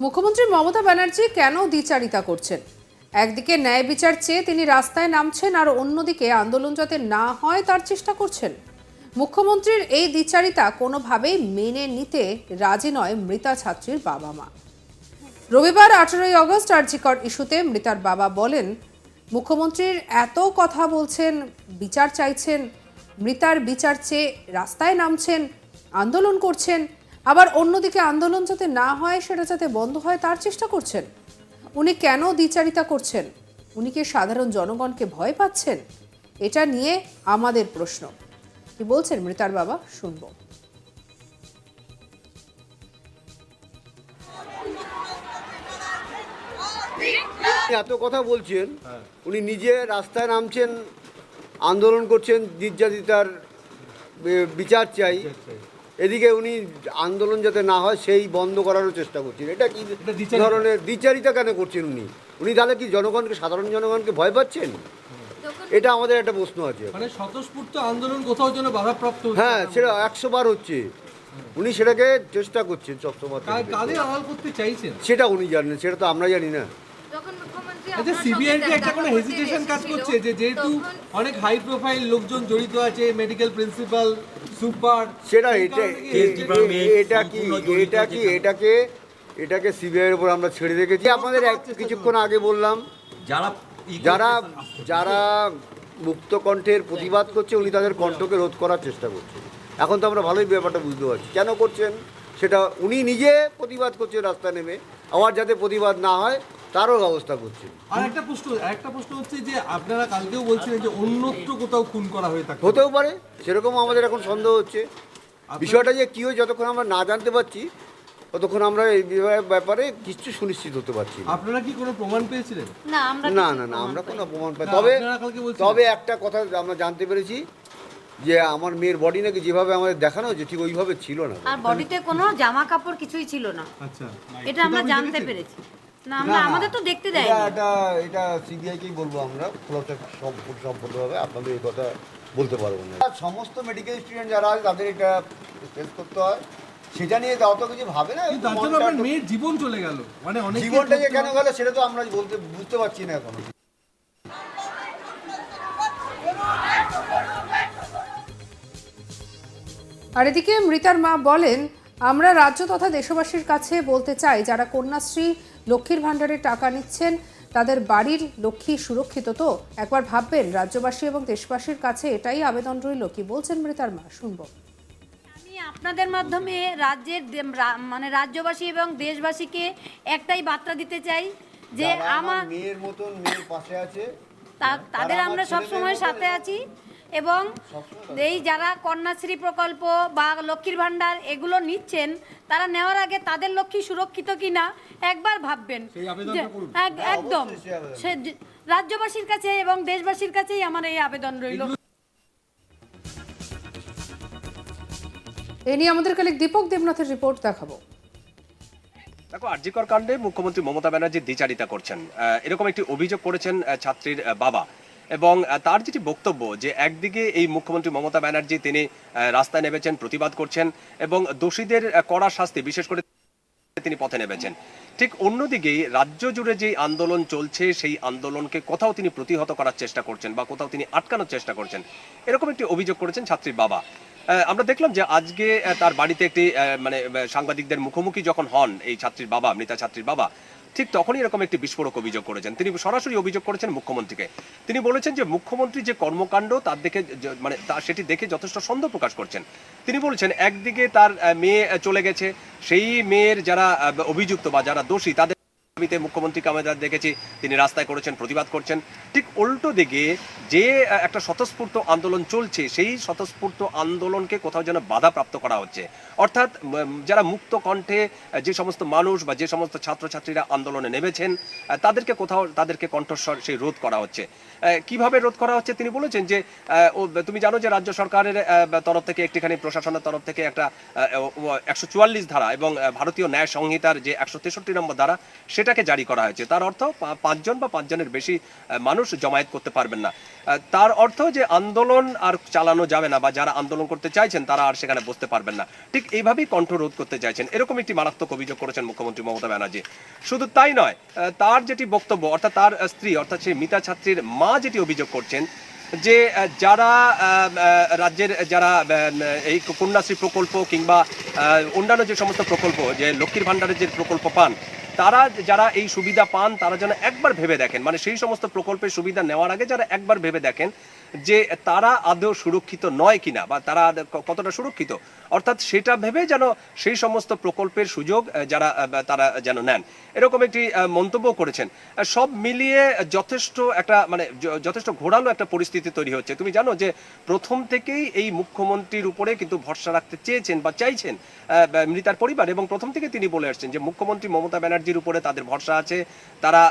মুখ্যমন্ত্রী মমতা ব্যানার্জি কেন দ্বিচারিতা করছেন? একদিকে ন্যায় বিচার চেয়ে তিনি রাস্তায় নামছেন আর অন্যদিকে আন্দোলন যাতে না হয়, তার চেষ্টা করছেন। মুখ্যমন্ত্রীর এই দ্বিচারিতা কোনোভাবেই মেনে নিতে রাজি নয় মৃতা ছাত্রীর বাবা মা। রবিবার আঠেরোই আগস্ট আর্জিকর ইস্যুতে মৃতার বাবা বলেন, মুখ্যমন্ত্রীর এত কথা বলছেন, বিচার চাইছেন, মৃতার বিচার চেয়ে রাস্তায় নামছেন, আন্দোলন করছেন আবার অন্যদিকে আন্দোলন যাতে না হয়, সেটা যাতে বন্ধ হয়, তার চেষ্টা করছেন। উনি কেন দ্বিচারিতা করছেন? উনি কি সাধারণ জনগণকে ভয় পাচ্ছেন? এটা নিয়ে আমাদের প্রশ্ন। কি বলছেন মৃতার বাবা? শুনব। এত কথা বলছেন, উনি নিজে রাস্তায় নামছেন, আন্দোলন করছেন নির্যাতিতার বিচার চাই। এদিকে উনি আন্দোলন যাতে না হয় সেই বন্ধ করারও চেষ্টা করছেন। এটা কি ধরনের দ্বিচারিতা কেন করছেন উনি? উনি তাহলে কি জনগণকে সাধারণ জনগণকে ভয় পাচ্ছেন? এটা আমাদের একটা প্রশ্ন আছে। মানে স্বতঃস্ফূর্ত আন্দোলন কোথাও যেন বাধাপ্রাপ্ত হ্যাঁ সেটা একশো বার হচ্ছে। উনি সেটাকে চেষ্টা করছেন সবসময়। সেটা উনি জানেন সেটা তো আমরা জানি না। আচ্ছা সিবিআই একটা কোনো হেজিটেশন কাজ করছে যে যেহেতু অনেক হাই প্রোফাইল লোকজন জড়িত আছে মেডিকেল প্রিন্সিপাল সুপার সেটা এটা এটা কি এটা কি এটাকে এটাকে সিবিআইয়ের উপর আমরা ছেড়ে রেখেছি আপনাদের এক কিছুক্ষণ আগে বললাম যারা যারা যারা মুক্ত কণ্ঠের প্রতিবাদ করছে উনি তাদের কণ্ঠকে রোধ করার চেষ্টা করছেন। এখন তো আমরা ভালোই ব্যাপারটা বুঝতে পারছি। কেন করছেন? সেটা উনি নিজে প্রতিবাদ করছেন রাস্তা নেমে। আবার যাতে প্রতিবাদ না হয় তারও ব্যবস্থা করছেন আর একটা প্রশ্ন একটা প্রশ্ন হচ্ছে যে আপনারা কালকেও বলছিলেন যে অন্যত্র কোথাও খুন করা হয়ে থাকে। হতেও পারে সেরকম আমাদের এখন সন্দেহ হচ্ছে। বিষয়টা যে কী হয় যতক্ষণ আমরা না জানতে পারছি ততক্ষণ আমরা এই বিষয়ে- ব্যাপারে কিছু সুনিশ্চিত হতে পারছি আপনারা কি কোনো প্রমাণ পেয়েছিলেন? না না না না আমরা কোনো প্রমাণ পাই তবে আপনারা তবে একটা কথা আমরা জানতে পেরেছি যে আমার মেয়ের বডি নাকি যেভাবে আমাদের দেখানো হয়েছে ঠিক ওইভাবে ছিল না। আর বডিতে কোনো জামা কাপড় কিছুই ছিল না। আচ্ছা। এটা আমরা জানতে পেরেছি। না আমরা আমাদের তো দেখতে দেয়নি। এটা এটা সিবিআইকেই বলব আমরা। খোলাসা সম্পূর্ণ সম্পূর্ণভাবে আপনাদের এই কথা বলতে পারব না। সমস্ত মেডিকেল স্টুডেন্ট যারা আছে তাদের এটা ফেস করতে হয়। সেটা নিয়ে তো অত কিছু ভাবে না। মেয়ের জীবন চলে গেল। মানে অনেক জীবনটা যে কেন গেল সেটা তো আমরা বলতে বুঝতে পারছি না এখনও। আর এদিকে মৃতার মা বলেন আমরা রাজ্য তথা দেশবাসীর কাছে বলতে চাই যারা কন্যাশ্রী লক্ষ্মীর ভাণ্ডারের টাকা নিচ্ছেন তাদের বাড়ির লক্ষ্মী সুরক্ষিত তো? একবার ভাববেন রাজ্যবাসী এবং দেশবাসীর কাছে এটাই আবেদন রইল। কি বলছেন মৃতার মা? শুনব। আমি আপনাদের মাধ্যমে রাজ্যের দে- মানে রাজ্যবাসী এবং দেশবাসীকে একটাই বার্তা দিতে চাই যে আমার মেয়ের মতন মেয়ের পাশে আছে তা- তাদের আমরা আমার সব সময় সাথে আছি। এবং এই যারা কন্যাশ্রী প্রকল্প বা লক্ষ্মীর ভাণ্ডার এগুলো নিচ্ছেন তারা নেওয়ার আগে তাদের লক্ষ্মী সুরক্ষিত কিনা একবার ভাববেন। সেই আবেদনটা যে- করুন। এক- একদম। সে রাজ্যবাসীর কাছে এবং দেশবাসীর কাছেই আমার এই আবেদন রইল। এ নিয়ে আমাদের কালিক দীপক দেবনাথের রিপোর্ট দেখাবো। দেখো আরজিকর কাণ্ডে মুখ্যমন্ত্রী মমতা ব্যানার্জি দ্বিচারিতা করছেন। আহ, এরকম একটি অভিযোগ করেছেন ছাত্রীর বাবা। এবং তার যেটি বক্তব্য যে একদিকে এই মুখ্যমন্ত্রী মমতা ব্যানার্জি তিনি রাস্তায় নেমেছেন, প্রতিবাদ করছেন এবং দোষীদের কড়া শাস্তি, বিশেষ করে তিনি পথে নেমেছেন। ঠিক অন্যদিকেই রাজ্য জুড়ে যে আন্দোলন চলছে, সেই আন্দোলনকে কোথাও তিনি প্রতিহত করার চেষ্টা করছেন বা কোথাও তিনি আটকানোর চেষ্টা করছেন, এরকম একটি অভিযোগ করেছেন ছাত্রীর বাবা। আমরা দেখলাম যে আজকে তার বাড়িতে একটি মানে সাংবাদিকদের মুখোমুখি যখন হন এই ছাত্রীর বাবা, মৃতা ছাত্রীর বাবা ঠিক তখনই এরকম একটি বিস্ফোরক অভিযোগ করেছেন। তিনি সরাসরি অভিযোগ করেছেন মুখ্যমন্ত্রীকে। তিনি বলেছেন যে মুখ্যমন্ত্রী যে কর্মকাণ্ড, তার দেখে মানে তা- সেটি দেখে যথেষ্ট সন্দেহ প্রকাশ করছেন। তিনি বলছেন, একদিকে তার মেয়ে চলে গেছে, সেই মেয়ের যারা অভিযুক্ত বা যারা দোষী, তাদের দাবিতে মুখ্যমন্ত্রীকে আমরা দেখেছি, তিনি রাস্তায় করেছেন, প্রতিবাদ করছেন। ঠিক উল্টো দিকে যে একটা স্বতঃস্ফূর্ত আন্দোলন চলছে, সেই স্বতঃস্ফূর্ত আন্দোলনকে কোথাও যেন বাধাপ্রাপ্ত করা হচ্ছে। অর্থাৎ যারা মুক্ত কণ্ঠে যে সমস্ত মানুষ বা যে সমস্ত ছাত্রছাত্রীরা আন্দোলনে নেমেছেন তাদেরকে কোথাও, তাদেরকে কণ্ঠস্বর সেই রোধ করা হচ্ছে। কীভাবে রোধ করা হচ্ছে তিনি বলেছেন যে তুমি জানো যে, রাজ্য সরকারের তরফ থেকে একটিখানি প্রশাসনের তরফ থেকে একটা একশো চুয়াল্লিশ ধারা এবং ভারতীয় ন্যায় সংহিতার যে একশো তেষট্টি নম্বর ধারা, সেটা সেটাকে জারি করা হয়েছে। তার অর্থ পাঁচজন বা পাঁচজনের বেশি মানুষ জমায়েত করতে পারবেন না। তার অর্থ যে আন্দোলন আর চালানো যাবে না বা যারা আন্দোলন করতে চাইছেন তারা আর সেখানে বসতে পারবেন না। ঠিক এইভাবেই কণ্ঠরোধ করতে চাইছেন। এরকম একটি মারাত্মক অভিযোগ করেছেন মুখ্যমন্ত্রী মমতা ব্যানার্জি। শুধু তাই নয় তার যেটি বক্তব্য, অর্থাৎ তার স্ত্রী, অর্থাৎ সেই মিতা ছাত্রীর মা যেটি অভিযোগ করছেন, যে যারা রাজ্যের যারা এই কন্যাশ্রী প্রকল্প কিংবা অন্যান্য যে সমস্ত প্রকল্প, যে লক্ষ্মীর ভাণ্ডারের যে প্রকল্প পান তারা যারা এই সুবিধা পান, তারা যেন একবার ভেবে দেখেন। মানে সেই সমস্ত প্রকল্পের সুবিধা নেওয়ার আগে যারা একবার ভেবে দেখেন যে তারা আদৌ সুরক্ষিত নয় কিনা বা তারা কতটা সুরক্ষিত। অর্থাৎ সেটা ভেবে যেন সেই সমস্ত প্রকল্পের সুযোগ যারা তারা যেন নেন। এরকম একটি মন্তব্য করেছেন। সব মিলিয়ে যথেষ্ট একটা মানে যথেষ্ট ঘোরালো একটা পরিস্থিতি তৈরি হচ্ছে। তুমি জানো যে প্রথম থেকেই এই মুখ্যমন্ত্রীর উপরে কিন্তু ভরসা রাখতে চেয়েছেন বা চাইছেন মৃতার পরিবার। এবং প্রথম থেকে তিনি বলে আসছেন যে মুখ্যমন্ত্রী মমতা ব্যানার্জির উপরে তাদের ভরসা আছে, তারা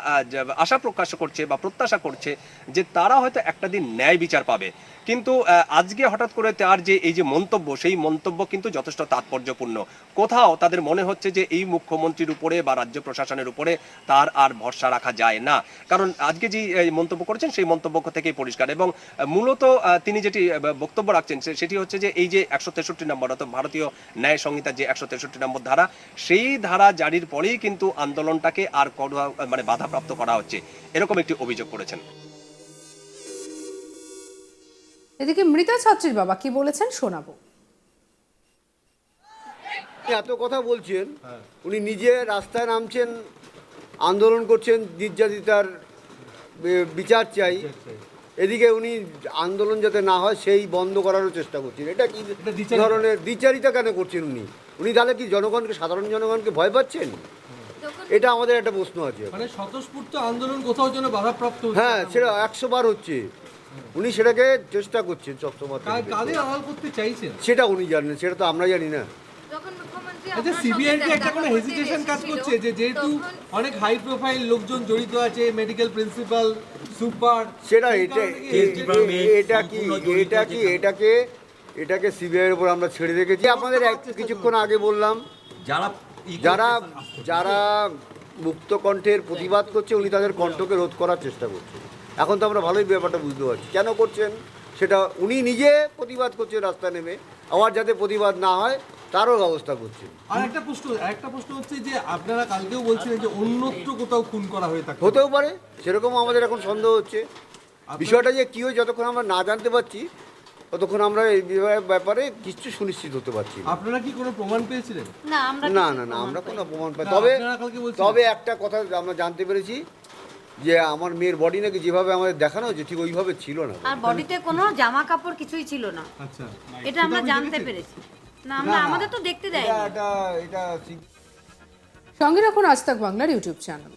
আশা প্রকাশ করছে বা প্রত্যাশা করছে যে তারা হয়তো একটা দিন ন্যায় বিচার পাবে। কিন্তু আজকে হঠাৎ করে তার যে এই যে মন্তব্য, সেই মন্তব্য কিন্তু যথেষ্ট তাৎপর্যপূর্ণ। কোথাও তাদের মনে হচ্ছে যে এই মুখ্যমন্ত্রীর উপরে বা রাজ্য প্রশাসনের উপরে তার আর ভরসা রাখা যায় না। কারণ আজকে যে মন্তব্য করেছেন, সেই মন্তব্য থেকেই পরিষ্কার। এবং মূলত তিনি যেটি বক্তব্য রাখছেন সেটি হচ্ছে যে এই যে একশো তেষট্টি নম্বর, অর্থাৎ ভারতীয় ন্যায় সংহিতার যে একশো তেষট্টি নম্বর ধারা, সেই ধারা জারির পরেই কিন্তু আন্দোলনটাকে আর মানে বাধাপ্রাপ্ত করা হচ্ছে। এরকম একটি অভিযোগ করেছেন। এদিকে মৃতা ছাত্রীর বাবা কি বলেছেন শোনাবো। এত কথা বলছেন উনি নিজে রাস্তায় নামছেন আন্দোলন করছেন নির্যাতিতার বিচার চাই। এদিকে উনি আন্দোলন যাতে না হয় সেই বন্ধ করারও চেষ্টা করছেন। এটা কি ধরনের দ্বিচারিতা কেন করছেন উনি? উনি তাহলে কি জনগণকে সাধারণ জনগণকে ভয় পাচ্ছেন? এটা আমাদের একটা প্রশ্ন আছে। মানে স্বতঃস্ফূর্ত আন্দোলন কোথাও যেন বাধাপ্রাপ্ত হ্যাঁ সেটা একশো বার হচ্ছে। উনি সেটাকে চেষ্টা করছেন সবসময় কাদের আড়াল করতে চাইছেন? সেটা উনি জানেন সেটা তো আমরা জানি না। আচ্ছা সিবিআই কি একটা কোনো হেজিটেশন কাজ করছে যে যেহেতু অনেক হাই প্রোফাইল লোকজন জড়িত আছে মেডিকেল প্রিন্সিপাল সুপার সেটা এটা এ- এ- এটা কি এটা কি এটাকে এটাকে সিবিআইয়ের উপর আমরা ছেড়ে রেখেছি আপনাদের এক কিছুক্ষণ আগে বললাম যারা যারা করছে, যারা মুক্ত কণ্ঠের প্রতিবাদ করছে উনি তাদের কণ্ঠকে রোধ করার চেষ্টা করছেন এখন তো আমরা ভালোই ব্যাপারটা বুঝতে পারছি। কেন করছেন? সেটা উনি নিজে প্রতিবাদ করছেন রাস্তা নেমে। আবার যাতে প্রতিবাদ না হয় তারও ব্যবস্থা করছেন। আর একটা প্রশ্ন একটা প্রশ্ন হচ্ছে যে আপনারা কালকেও বলছিলেন যে অন্যত্র কোথাও খুন করা হয়ে থাকে। হতেও পারে সেরকম আমাদের এখন সন্দেহ হচ্ছে। বিষয়টা যে কী হয় যতক্ষণ আমরা না জানতে পারছি ততক্ষণ আমরা এই বিষয়ে- ব্যাপারে কিছু সুনিশ্চিত হতে পারছি আপনারা কি কোনো প্রমাণ পেয়েছিলেন? না না না না আমরা কোনো প্রমাণ পাই তবে তবে একটা কথা আমরা জানতে পেরেছি যে আমার মেয়ের বডি নাকি যেভাবে আমাদের দেখানো হয়েছে ঠিক ওইভাবে ছিল না। আর বডিতে কোনো জামা কাপড় কিছুই ছিল না। আচ্ছা এটা আমরা জানতে পেরেছি। না আমরা আমাদের তো দেখতে দেয়নি। এটা এটা এটা সঙ্গে রাখুন আজ তক বাংলার ইউটিউব চ্যানেল।